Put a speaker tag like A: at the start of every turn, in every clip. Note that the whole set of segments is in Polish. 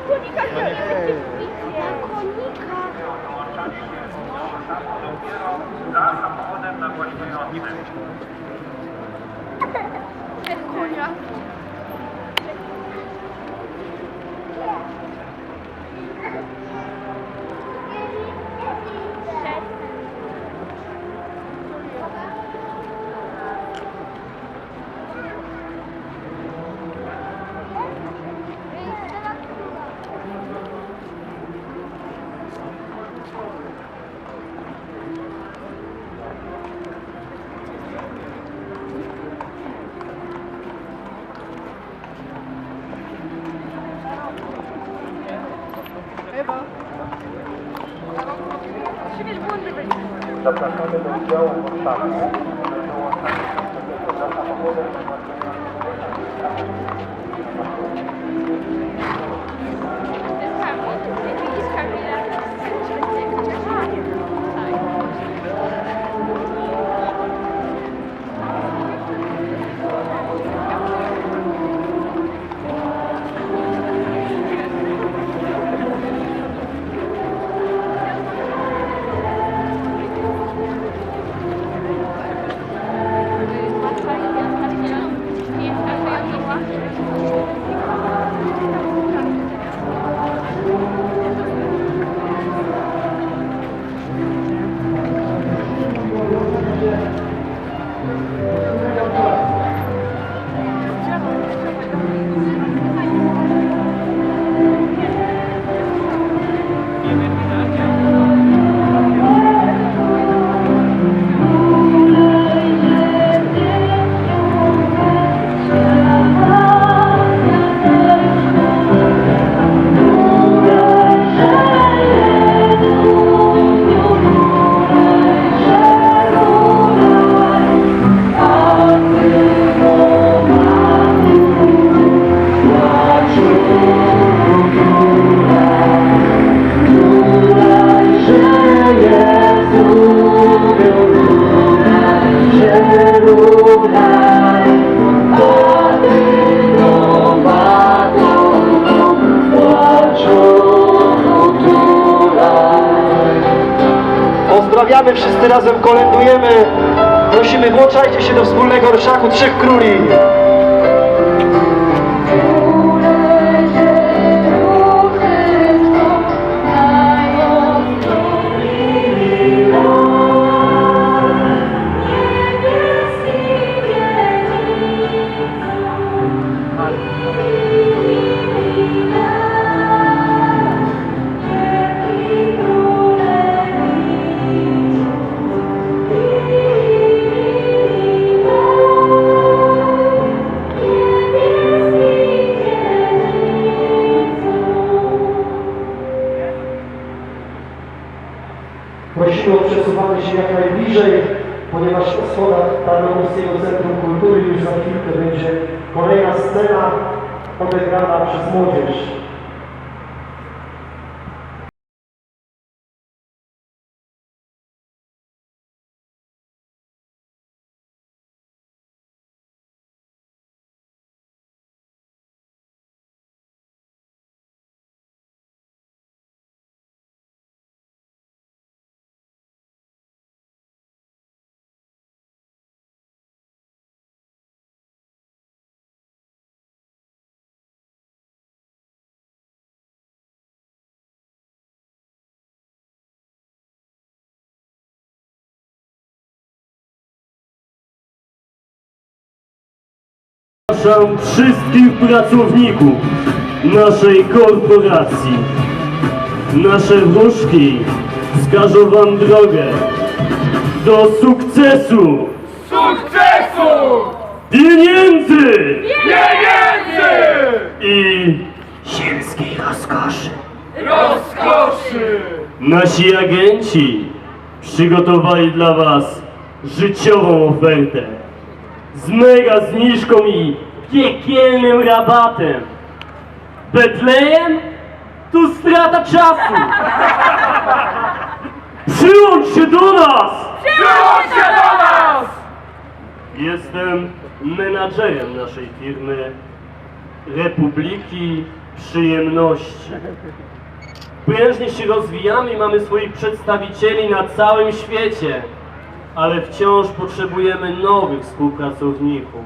A: Na konika wziąłem. Na konika.
B: Za samochodem nagłaśniającym.
A: Ten konia.
B: Zapraszamy do udziału w odstawce. Za samochodem nagłaśniającym.
C: Pozdrawiamy, wszyscy razem kolędujemy. Prosimy, włączajcie się do wspólnego orszaku Trzech Króli. Schodach Tarnowskiego Centrum Kultury już za chwilkę będzie kolejna scena odegrana przez młodzież.
D: Zapraszam wszystkich pracowników naszej korporacji. Nasze wróżki wskażą Wam drogę do sukcesu,
E: Sukcesu!
D: pieniędzy
E: Pieniędzy!
D: i sielskiej rozkoszy.
E: Rozkoszy!
D: Nasi agenci przygotowali dla Was życiową ofertę z mega zniżką i piekielnym rabatem. Betlejem? Tu strata czasu! Przyłącz się do nas!
E: Przyłącz się do nas!
D: Jestem menadżerem naszej firmy Republiki przyjemności. Prężnie się rozwijamy i mamy swoich przedstawicieli na całym świecie, ale wciąż potrzebujemy nowych współpracowników.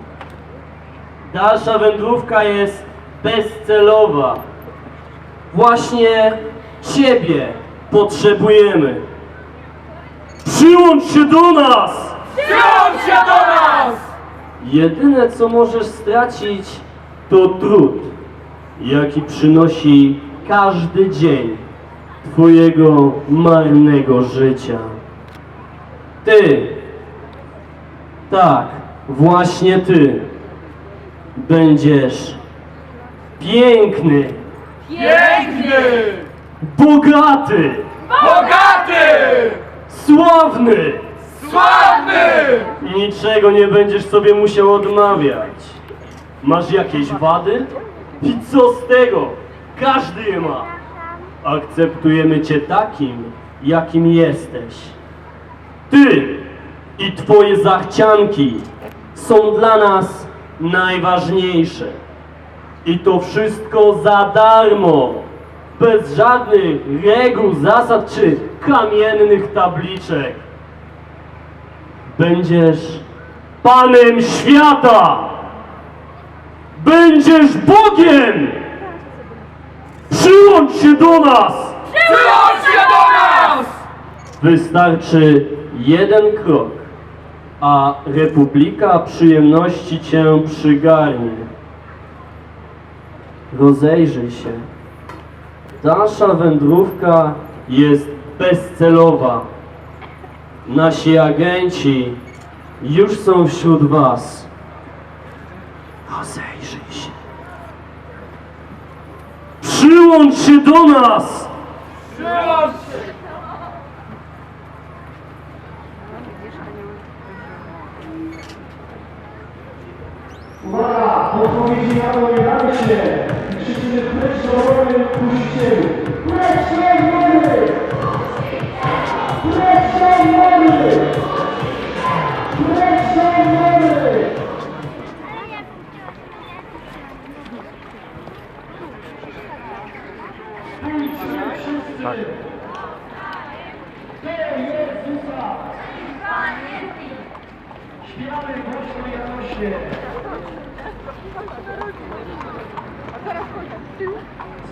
D: Dalsza wędrówka jest bezcelowa. Właśnie Ciebie potrzebujemy. Przyłącz się do nas!
E: Przyłącz się do nas!
D: Jedyne co możesz stracić to trud, jaki przynosi każdy dzień Twojego marnego życia. Ty, tak, właśnie Ty, będziesz piękny,
E: Piękny!
D: bogaty,
E: Bogaty!
D: sławny
E: Sławny!
D: niczego nie będziesz sobie musiał odmawiać. Masz jakieś wady? I co z tego? Każdy je ma. Akceptujemy Cię takim, jakim jesteś. Ty i Twoje zachcianki są dla nas najważniejsze. I to wszystko za darmo. Bez żadnych reguł, zasad czy kamiennych tabliczek. Będziesz Panem świata! Będziesz Bogiem! Przyłącz się do nas!
E: Przyłącz się do nas!
D: Wystarczy jeden krok, a Republika Przyjemności Cię przygarnie. Rozejrzyj się. Dalsza wędrówka jest bezcelowa. Nasi agenci już są wśród Was. Rozejrzyj się. Przyłącz się do nas!
E: Przyłącz się!
C: Uwaga! Odpowiedzi na to nie damy się! Krzyczymy precz do wojny kusicielu! Precz Śpiewały głośno Janosie.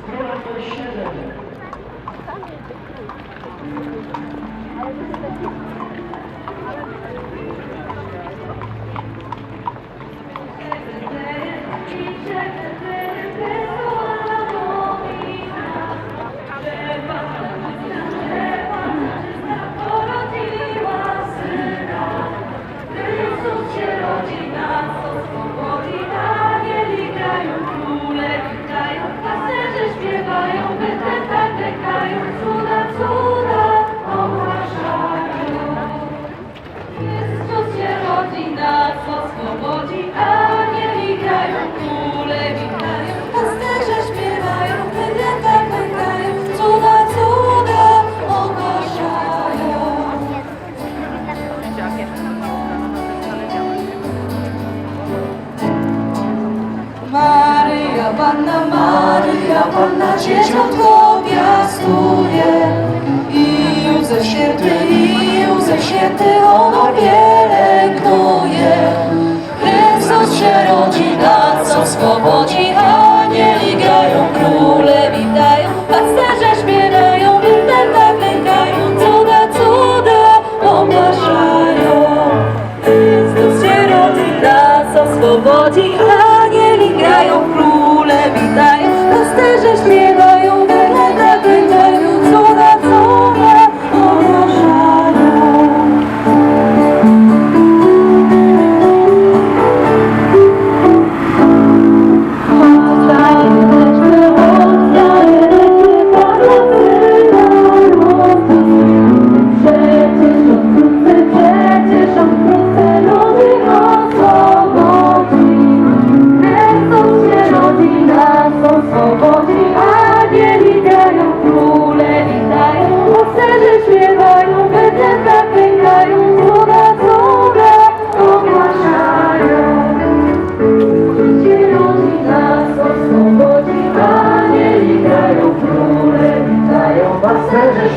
C: Strona
B: to 7. Ale to jest taki... Święty, i Józef Święty ono pielęgnuje. Chrystus się rodzi, nas oswobodzi, anieli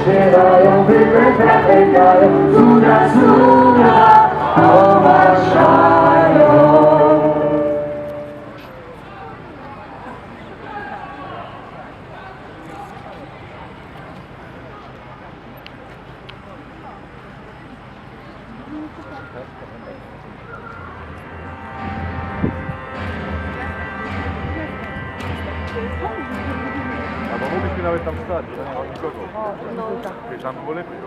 B: 내가요 빛을 다 뺏겨요 주가 수
F: Albo mogliśmy nawet tam stać, że nie ma nikogo. No. Tam było lepiej.